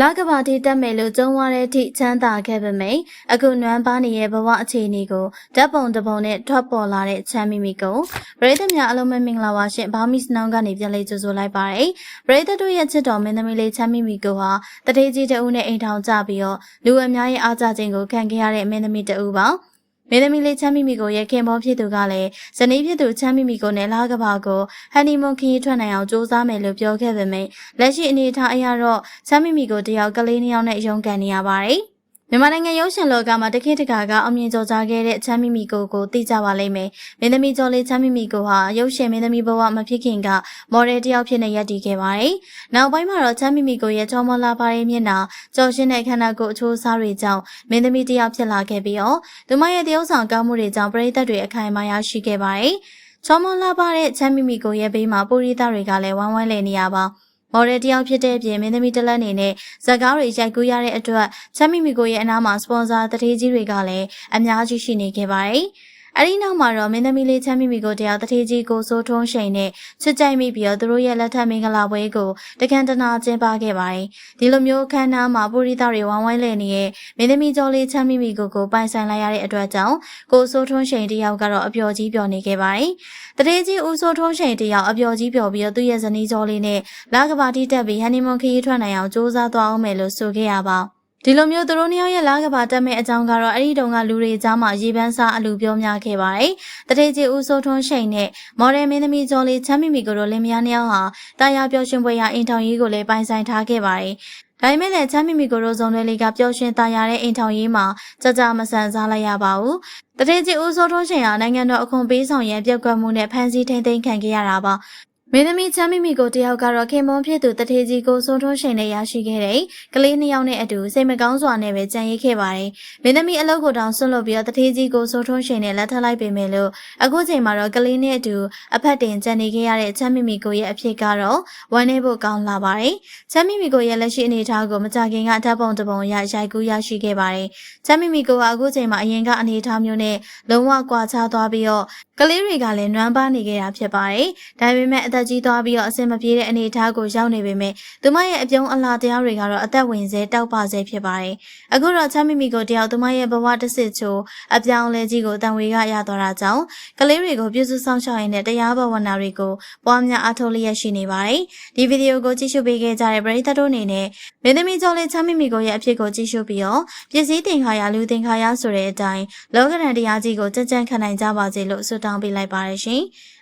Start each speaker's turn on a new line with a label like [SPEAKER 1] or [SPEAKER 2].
[SPEAKER 1] လကဘာတီတက်မယ်လို့ကြုံရတဲ့အထိချမ်းသာခဲ့ပေမယ့်အခုနွမ်းပါနေရဲ့ဘဝအခြေအနေကိုဓာတ်ပုံတစ်ပုံနဲ့ထွက်ပေါ်လာတဲ့ချမ်းမီမီကိုပရိသတ်များအလုံးမမင်္ဂလာပါရှင်ဘာမီစနောင်းကနေပြန်လေးကြိုဆိုလိုက်ပါတယ်ပရိသတ်တို့ရဲ့ချစ်တော်မင်းသမီးလေးချမ်းမီမီကိုဟာတထေးကြီးတဦးနဲ့အိမ်ထောင်ကြပြီးတော့လူအများရဲ့အားကြခြင်းကိုခံခဲ့ရတဲ့မင်းသမီးတဦးပါ မင်းသမီးလေးချမ်းမီမီကိုရဲ့ခင်မောဖြစ်သူကလည်းဇနီးဖြစ်သူချမ်းမီမီကိုနဲ့လာကဘာကိုဟန်နီမွန်ခရီးထွက်နိုင်အောင်စူးစမ်းမယ်လို့ပြောခဲ့ပေမယ့်လက်ရှိအနေအထားအရတော့ချမ်းမီမီကိုတယောက်ကလေးနှစ်ယောက်နဲ့ရုန်းကန်နေရပါတယ်။ မြန်မာနိုင်ငံရုပ်ရှင်လောကမှာတခေတ်တကာကအမြင့်ကျော်ကြားခဲ့တဲ့ချမ်းမီမီကိုကိုသိကြပါလိမ့်မယ်။မင်းသမီးကျော်လေးချမ်းမီမီကိုဟာရုပ်ရှင်မင်းသမီးဘဝမဖြစ်ခင်ကမော်ဒယ်တစ်ယောက်ဖြစ်နေရပ်တည်ခဲ့ပါတယ်။နောက်ပိုင်းမှာတော့ချမ်းမီမီကိုရဲ့ချောမောလာပါရဲ့မျက်နှာကျော်ရှင်းတဲ့ခန္ဓာကိုယ်အချိုးအစားတွေကြောင့်မင်းသမီးတစ်ယောက်ဖြစ်လာခဲ့ပြီးတော့သူမရဲ့တရုပ်ဆောင်ကောင်းမှုတွေကြောင့်ပရိသတ်တွေအခိုင်အမာရရှိခဲ့ပါတယ်။ချောမောလာပါတဲ့ချမ်းမီမီကိုရဲ့ဘေးမှာပူရိသတွေကလည်းဝမ်းဝမ်းလည်နေရပါ မော်ဒယ်တယောက်ဖြစ်တဲ့အပြင်မင်းသမီးတစ်လက်အနေနဲ့ဇက်ကားတွေရိုက်ကူးရတဲ့အတွက်ချမ်းမီမီကိုရဲ့အနားမှာစပွန်ဆာတထေးကြီးတွေကလည်းအများကြီးရှိနေခဲ့ပါတယ်။ အဲဒီနောက်မှာတော့မင်းသမီးလေးချမ်းမီမီကိုတရားတထေးကြီးကိုစိုးထုံးရှိန်နဲ့ချစ်ကြိုက်မိပြီးတော့သူတို့ရဲ့လက်ထပ်မင်္ဂလာပွဲကိုတကန်တနာကျင်းပခဲ့ပါတယ်။ဒီလိုမျိုးခမ်းနားမှာပူရိသတွေဝိုင်းဝိုင်းလည်နေတဲ့မင်းသမီးကျော်လေးချမ်းမီမီကိုကိုပိုင်ဆိုင်လိုက်ရတဲ့အတွက်ကြောင့်ကိုစိုးထုံးရှိန်တယောက်ကတော့အပျော်ကြီးပျော်နေခဲ့ပါတယ်။တထေးကြီးဦးစိုးထုံးရှိန်တယောက်အပျော်ကြီးပျော်ပြီးတော့သူ့ရဲ့ဇနီးကျော်လေးနဲ့လာကဘာတီတက်ပြီးဟန်နီမွန်ခရီးထွက်နိုင်အောင်စူးစမ်းသွားအောင်မယ်လို့ဆိုခဲ့ရပါ ဒီလိုမျိုးသူတို့နှစ်ယောက်ရဲ့လာကဘာတက်မဲ့အကြောင်းကတော့အဲ့ဒီတုန်းကလူတွေကြားမှာရေပန်းစားအလူပြောများခဲ့ပါတယ်။တထေးကြီးဦးစိုးထွန်းရှိန်နဲ့မော်ဒယ်မင်းသမီးကျော်လေးချမ်းမီမီကိုတို့လင်မယားနှစ်ယောက်ဟာတာယာပျော်ရွှင်ပွဲရအိမ်ထောင်ရေးကိုလည်းပိုင်ဆိုင်ထားခဲ့ပါတယ်။ဒါပေမဲ့လည်းချမ်းမီမီကိုတို့ဇုံတွေလေးကပျော်ရွှင်တာယာတဲ့အိမ်ထောင်ရေးမှာကြကြမဆန်စားလိုက်ရပါဘူး။တထေးကြီးဦးစိုးထွန်းရှိန်ဟာနိုင်ငံတော်အခွန်ပေးဆောင်ရန်ပြက်ကွက်မှုနဲ့ဖမ်းဆီးထိန်သိမ်းခံခဲ့ရတာပါ။ မင်းသမီးချမ်းမီမီကိုတယောက်ကတော့ခင်မွန်ဖြစ်သူတထေကြီးကိုစိုးထွန်းရှင်နဲ့ရရှိခဲ့တဲ့ကလေးနှစ်ယောက်နဲ့အတူစိတ်မကောင်းစွာနဲ့ပဲကြံရိပ်ခဲ့ပါတယ်။မင်းသမီးအလုပ်ကိုတောင်ဆွတ်လွတ်ပြီးတော့တထေကြီးကိုစိုးထွန်းရှင်နဲ့လက်ထပ်လိုက်ပေမဲ့လို့အခုချိန်မှာတော့ကလေးနဲ့အတူအဖက်တင်ကြံနေခဲ့ရတဲ့ချမ်းမီမီကိုရဲ့အဖြစ်ကတော့ဝမ်းနေဖို့ကောင်းလာပါတယ်။ချမ်းမီမီကိုရဲ့လက်ရှိအနေအထားကိုမကြခင်ကဓာတ်ပုံတစ်ပုံရရိုက်ကူးရရှိခဲ့ပါတယ်။ချမ်းမီမီကိုကအခုချိန်မှာအရင်ကအနေအထားမျိုးနဲ့လုံးဝကွာခြားသွားပြီးတော့ကလေးတွေကလည်းနွမ်းပါနေခဲ့တာဖြစ်ပါတယ်။ဒါပေမဲ့အသက်ကြီးသွားပြီးတော့အဆင်မပြေတဲ့အနေအထားကိုရောက်နေပေမဲ့သူမရဲ့အပြုံးအလားတရားတွေကတော့အသက်ဝင်စေတောက်ပစေဖြစ်ပါတယ်။အခုတော့ချမ်းမီမီကိုတယောက်သူမရဲ့ဘဝတစ်စစ်ချိုးအပြောင်းလဲကြီးကိုတန်ဝေကရသွားတာကြောင့်ကလေးတွေကိုပြုစုဆောင်ရှောက်ရင်းနဲ့တရားဘဝနာတွေကိုပွားများအားထုတ်လျက်ရှိနေပါတယ်။ဒီဗီဒီယိုကိုကြည့်ရှုပေးခဲ့ကြတဲ့ပရိသတ်တို့အနေနဲ့မင်းသမီးကျော်လေးချမ်းမီမီကိုရဲ့အဖြစ်ကိုကြည့်ရှုပြီးတော့ပစ္စည်းတင်ခါရလူတင်ခါရဆိုတဲ့အတိုင်းလောကရန်တရားကြီးကိုကြံ့ကြံ့ခံနိုင်ကြပါစေလို့ဆုတောင်းပေးလိုက်ပါတယ်ရှင်။